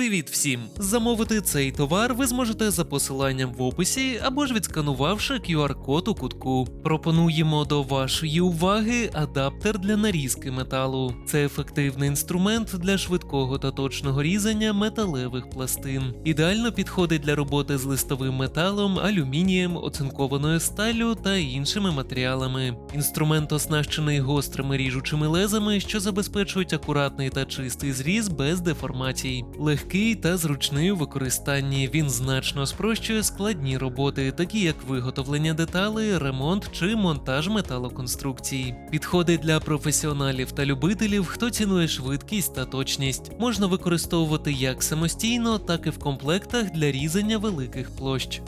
Привіт всім! Замовити цей товар ви зможете за посиланням в описі або ж відсканувавши QR-код у кутку. Пропонуємо до вашої уваги адаптер для нарізки металу. Це ефективний інструмент для швидкого та точного різання металевих пластин. Ідеально підходить для роботи з листовим металом, алюмінієм, оцинкованою сталлю та іншими матеріалами. Інструмент оснащений гострими ріжучими лезами, що забезпечують акуратний та чистий зріз без деформацій. Легкий та зручний у використанні. Він значно спрощує складні роботи, такі як виготовлення деталей, ремонт чи монтаж металоконструкцій. Підходить для професіоналів та любителів, хто цінує швидкість та точність. Можна використовувати як самостійно, так і в комплектах для різання великих площ.